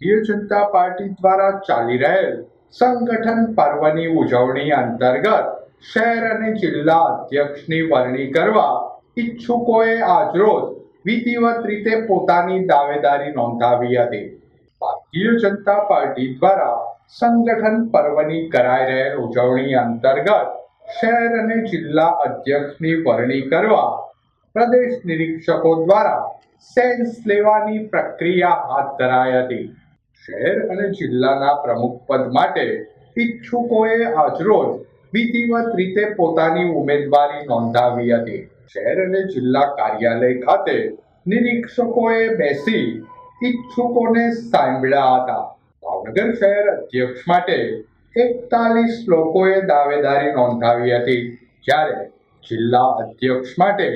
Bharatiya Janata party દ્વારા ચાલી રહેલ સંગઠન પર્વની ઉજવણી અંતર્ગત શહેર અને જિલ્લા અધ્યક્ષની વરણી કરવા ઈચ્છુકોએ આજરોજ વિધિવત રીતે પોતાની દાવેદારી નોંધાવી હતી. ભારતીય જનતા પાર્ટી દ્વારા સંગઠન પર્વની કરાઈ રહેલ ઉજવણી અંતર્ગત શહેર અને જિલ્લા અધ્યક્ષની વરણી કરવા પ્રદેશ નિરીક્ષકો દ્વારા સેન્સ લેવાની પ્રક્રિયા હાથ ધરાઈ હતી. શહેર અને જિલ્લાના પ્રમુખ પદ માટે ઈચ્છુકોએ આજરોજ વિધિવત રીતે પોતાની ઉમેદવારી નોંધાવી હતી. શહેર અને જિલ્લા કાર્યાલય ખાતે નિરીક્ષકોએ બેસી ઈચ્છુકોને સાંભળ્યા હતા. ભાવનગર શહેર અધ્યક્ષ માટે એકતાલીસ લોકોએ દાવેદારી નોંધાવી હતી, જ્યારે જિલ્લા અધ્યક્ષ માટે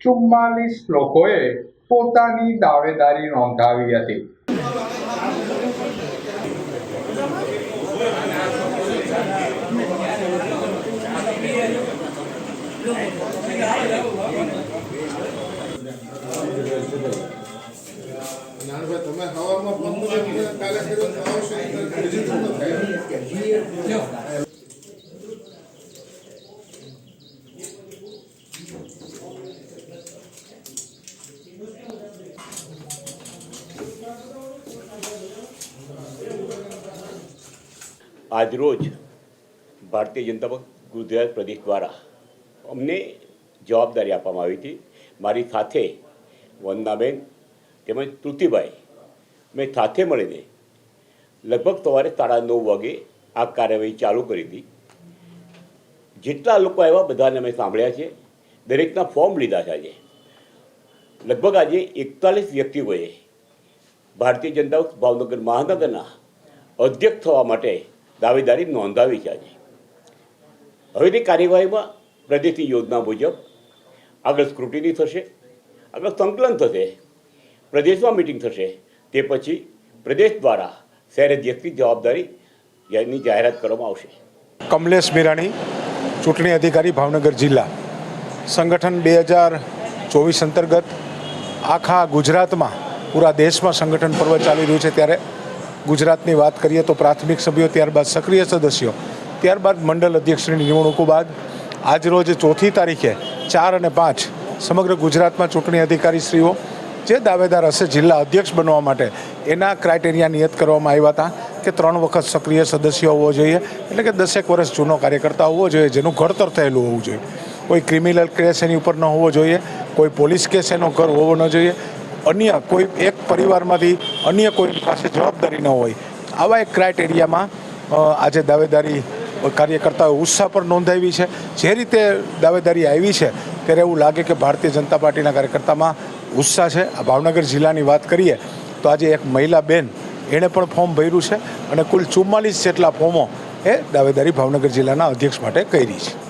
ચુમ્માલીસ લોકોએ પોતાની દાવેદારી નોંધાવી હતી. તમે હવામાં આજરોજ ભારતીય જનતા પક્ષ ગુજરાત પ્રદેશ દ્વારા અમને જવાબદારી આપવામાં આવી હતી. મારી સાથે વંદનાબેન તેમજ તૃતિભાઈ મેં સાથે મળીને લગભગ સવારે સાડા નવ વાગે આ કાર્યવાહી ચાલુ કરી હતી જેટલા લોકો આવ્યા બધાને અમે સાંભળ્યા છે. દરેકના ફોર્મ લીધા છે આજે. લગભગ આજે એકતાલીસ વ્યક્તિઓએ ભારતીય જનતા ભાવનગર મહાનગરના અધ્યક્ષ થવા માટે દાવેદારી નોંધાવી છે આજે. હવેની કાર્યવાહીમાં પ્રદેશની યોજના મુજબ આગળ સ્ક્રુટિની થશે, આગળ સંકલન થશે, પ્રદેશમાં મિટિંગ થશે. તે પછી પ્રદેશ દ્વારા શહેર અધ્યક્ષની જવાબદારી એની જાહેરાત કરવામાં આવશે. કમલેશ મીરાણી ચૂંટણી અધિકારી ભાવનગર જિલ્લા. સંગઠન બે હજાર ચોવીસ અંતર્ગત આખા ગુજરાતમાં, પૂરા દેશમાં સંગઠન પર્વ ચાલી રહ્યું છે. ત્યારે ગુજરાતની વાત કરીએ તો પ્રાથમિક સભ્યો, ત્યારબાદ સક્રિય સદસ્યો, ત્યારબાદ મંડળ અધ્યક્ષની નિમણૂકો બાદ આજરોજ ચોથી તારીખે ચાર અને પાંચ સમગ્ર ગુજરાતમાં ચૂંટણી અધિકારીશ્રીઓ જે દાવેદાર હશે જિલ્લા અધ્યક્ષ બનવા માટે. એના ક્રાઇટેરિયા નિયત કરવામાં આવ્યા હતા કે ત્રણ વખત સક્રિય સદસ્ય હોવો જોઈએ. એટલે કે દસેક વર્ષ જૂનો કાર્યકર્તા હોવો જોઈએ, જેનું ઘડતર થયેલું હોવું જોઈએ. કોઈ ક્રિમિનલ કેસ એની ઉપર ન હોવો જોઈએ. કોઈ પોલીસ કેસ એનો ઘર હોવો ન જોઈએ. અન્ય કોઈ એક પરિવારમાંથી અન્ય કોઈ પાસે જવાબદારી ન હોય. આવા એક ક્રાઇટેરિયામાં આજે દાવેદારી કાર્યકર્તાઓ ઉત્સાહ પર નોંધાવી છે. જે રીતે દાવેદારી આવી છે, ત્યારે એવું લાગે કે ભારતીય જનતા પાર્ટીના કાર્યકર્તામાં ઉત્સાહ છે. આ ભાવનગર જિલ્લાની વાત કરીએ તો આજે એક મહિલા બેન, એણે પણ ફોર્મ ભર્યું છે અને કુલ ચુમ્માલીસ જેટલા ફોર્મો એ દાવેદારી ભાવનગર જિલ્લાના અધ્યક્ષ માટે કરી છે.